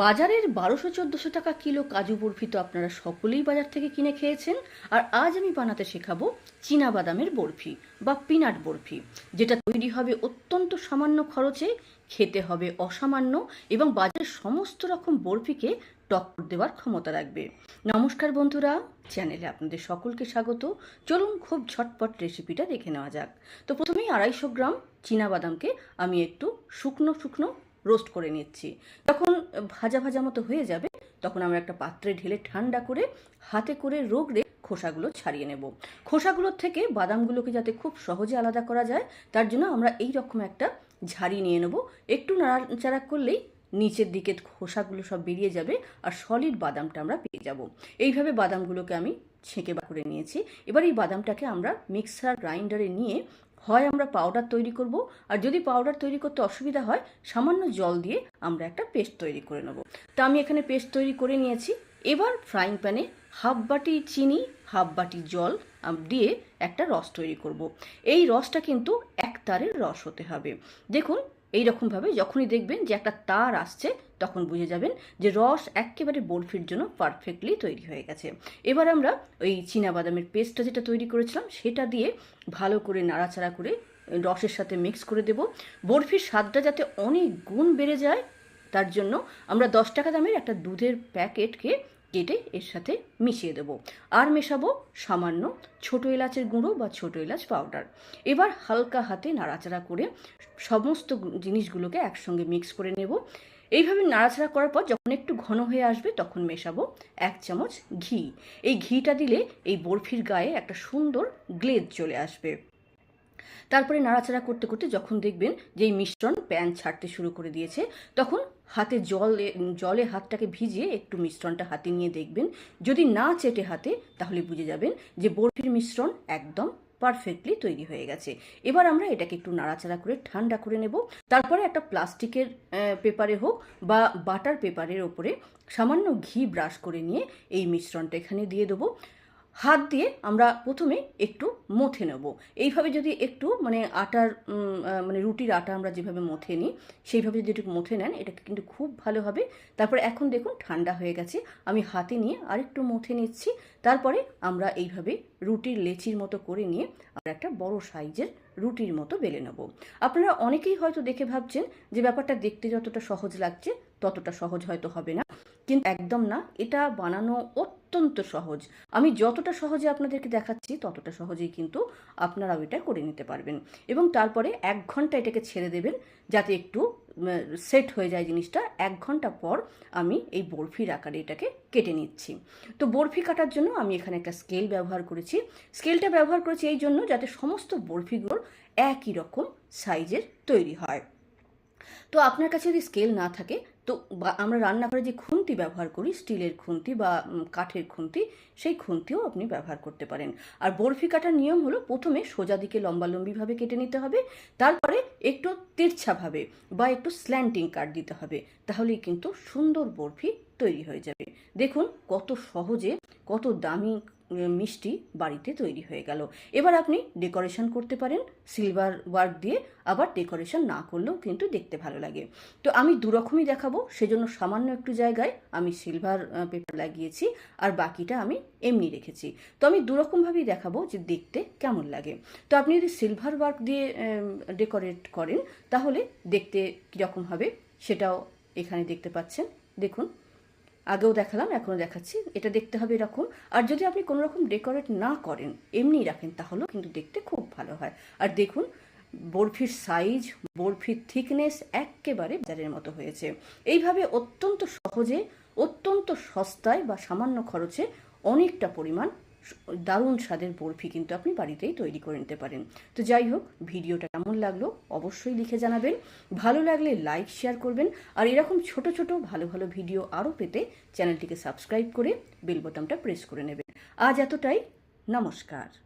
বাজারের বারোশো চোদ্দোশো টাকা কিলো কাজু বরফি তো আপনারা সকলেই বাজার থেকে কিনে খেয়েছেন। আর আজ আমি বানাতে শেখাবো চীনা বাদামের বরফি বা পিনাট বরফি, যেটা তৈরি হবে অত্যন্ত সামান্য খরচে, খেতে হবে অসামান্য এবং বাজারের সমস্ত রকম বরফিকে টক্কর দেওয়ার ক্ষমতা রাখবে। নমস্কার বন্ধুরা, চ্যানেলে আপনাদের সকলকে স্বাগত। চলুন খুব ঝটপট রেসিপিটা দেখে নেওয়া যাক। তো প্রথমেই আড়াইশো গ্রাম বাদামকে আমি একটু শুকনো শুকনো রোস্ট করে নিচ্ছি। যখন ভাজা ভাজা মতো হয়ে যাবে, তখন আমরা একটা পাত্রে ঢেলে ঠান্ডা করে হাতে করে রোগড়ে খোসাগুলো ছাড়িয়ে নেব। খোসাগুলোর থেকে বাদামগুলোকে যাতে খুব সহজে আলাদা করা যায়, তার জন্য আমরা এই রকম একটা ঝাড়ি নিয়ে নেব। একটু নাড়াচাড়া করলেই নিচের দিকে খোসাগুলো সব বেরিয়ে যাবে আর সলিড বাদামটা আমরা পেয়ে যাব। এইভাবে বাদামগুলোকে আমি ছেঁকে বার করে নিয়েছি। এবার এই বাদামটাকে আমরা মিক্সার গ্রাইন্ডারে নিয়ে হয় আমরা পাউডার তৈরি করব, আর যদি পাউডার তৈরি করতে অসুবিধা হয়, সামান্য জল দিয়ে আমরা একটা পেস্ট তৈরি করে নেব। তা আমি এখানে পেস্ট তৈরি করে নিয়েছি। এবার ফ্রাইং প্যানে হাফ বাটি চিনি হাফ বাটি জল দিয়ে একটা রস তৈরি করব। এই রসটা কিন্তু এক তারের রস হতে হবে। দেখুন এই রকমভাবে যখনই দেখবেন যে একটা তার আসছে, তখন বুঝে যাবেন যে রস একেবারে বরফির জন্য পারফেক্টলি তৈরি হয়ে গেছে। এবার আমরা ওই বাদামের পেস্টটা যেটা তৈরি করেছিলাম, সেটা দিয়ে ভালো করে নাড়াচাড়া করে রসের সাথে মিক্স করে দেব। বরফির স্বাদটা যাতে অনেক গুণ বেড়ে যায়, তার জন্য আমরা দশ টাকা দামের একটা দুধের প্যাকেটকে কেটে এর সাথে মিশিয়ে দেব। আর মেশাবো সামান্য ছোটো এলাচের গুঁড়ো বা ছোটো এলাচ পাউডার এবার হালকা হাতে নাড়াচাড়া করে সমস্ত জিনিসগুলোকে একসঙ্গে মিক্স করে নেব। এইভাবে নাড়াচাড়া করার পর যখন একটু ঘন হয়ে আসবে তখন মেশাবো এক চামচ ঘি। এই ঘিটা দিলে এই বরফির গায়ে একটা সুন্দর গ্লেজ চলে আসবে। তারপরে নাড়াচাড়া করতে করতে যখন দেখবেন যে এই মিশ্রণ প্যান ছাড়তে শুরু করে দিয়েছে, তখন হাতে জলে জলে হাতটাকে ভিজিয়ে একটু মিশ্রণটা হাতে নিয়ে দেখবেন। যদি না চেটে হাতে, তাহলে বুঝে যাবেন যে বরফির মিশ্রণ একদম পারফেক্টলি তৈরি হয়ে গেছে। এবার আমরা এটাকে একটু নাড়াচাড়া করে ঠান্ডা করে নেব। তারপরে একটা প্লাস্টিকের পেপারে হোক বা বাটার পেপারের ওপরে সামান্য ঘি ব্রাশ করে নিয়ে এই মিশ্রণটা এখানে দিয়ে দেবো। হাত দিয়ে আমরা প্রথমে একটু মথে নেব। এইভাবে যদি একটু মানে আটার মানে রুটির আটা আমরা যেভাবে মথে নিই, সেইভাবে যদি একটু মথে নেন এটা কিন্তু খুব ভালো হবে। তারপরে এখন দেখুন ঠান্ডা হয়ে গেছে, আমি হাতে নিয়ে আরেকটু মথে নিচ্ছি। তারপরে আমরা এইভাবে রুটির লেচির মতো করে নিয়ে আমরা একটা বড় সাইজের রুটির মতো বেলে নেব। আপনারা অনেকেই হয়তো দেখে ভাবছেন যে ব্যাপারটা দেখতে যতটা সহজ লাগছে, ততটা সহজ হয়তো হবে না। কিন্তু একদম না, এটা বানানো অত্যন্ত সহজ। আমি যতটা সহজে আপনাদেরকে দেখাচ্ছি, ততটা সহজেই কিন্তু আপনারাও এটা করে নিতে পারবেন। এবং তারপরে এক ঘণ্টা এটাকে ছেড়ে দেবেন, যাতে একটু সেট হয়ে যায় জিনিসটা। এক ঘণ্টা পর আমি এই বরফির আকারে এটাকে কেটে নিচ্ছি। তো বরফি কাটার জন্য আমি এখানে একটা স্কেল ব্যবহার করেছি। স্কেলটা ব্যবহার করেছি এই জন্য যাতে সমস্ত বরফিগুলোর একই রকম সাইজের তৈরি হয়। তো আপনার কাছে যদি স্কেল না থাকে তো আমরা রান্নাঘরে যে খুন্তি ব্যবহার করি, স্টিলের খুন্তি বা কাঠের খুন্তি, সেই খুন্তিও আপনি ব্যবহার করতে পারেন। আর বরফি কাটার নিয়ম হলো প্রথমে সোজা দিকে লম্বালম্বিভাবে কেটে নিতে হবে, তারপরে একটু তিরছাভাবে বা একটু স্ল্যান্টিং কাট দিতে হবে, তাহলেই কিন্তু সুন্দর বরফি তৈরি হয়ে যাবে। দেখুন কত সহজে, কত দামি মিষ্টি বাড়িতে তৈরি হয়ে গেল। এবার আপনি ডেকোরেশন করতে পারেন, সিলভার ওয়ার্ক দিয়ে আবার ডেকোরেশন না করলেও কিন্তু দেখতে ভালো লাগে। তো আমি দুরকমই দেখাবো, সেজন্য সামান্য একটু জায়গায় আমি সিলভার পেপার লাগিয়েছি আর বাকিটা আমি এমনি রেখেছি। তো আমি দুরকমভাবেই দেখাবো যে দেখতে কেমন লাগে। তো আপনি যদি সিলভার ওয়ার্ক দিয়ে ডেকোরেট করেন, তাহলে দেখতে কীরকম হবে সেটাও এখানে দেখতে পাচ্ছেন। দেখুন। আগেও দেখালাম, এখনও দেখাচ্ছি। এটা দেখতে হবে এরকম। আর যদি আপনি কোনো রকম ডেকোরেট না করেন এমনি রাখেন, তাহলেও কিন্তু দেখতে খুব ভালো হয়। আর দেখুন, বরফির সাইজ বরফির থিকনেস একেবারে বাজারের মতো হয়েছে। এইভাবে অত্যন্ত সহজে, অত্যন্ত সস্তায় বা সামান্য খরচে অনেকটা পরিমাণ দারুণ স্বাদের বরফি কিন্তু আপনি বাড়িতেই তৈরি করে নিতে পারেন। তো যাই হোক, ভিডিওটা কেমন লাগল অবশ্যই লিখে জানাবেন। ভালো লাগলে লাইক, শেয়ার করবেন আর এরকম ছোট ছোট, ভালো ভালো ভিডিও আরও পেতে চ্যানেলটিকে সাবস্ক্রাইব করে বেল বোতামটা প্রেস করে নেবেন। আজ এতটাই, নমস্কার।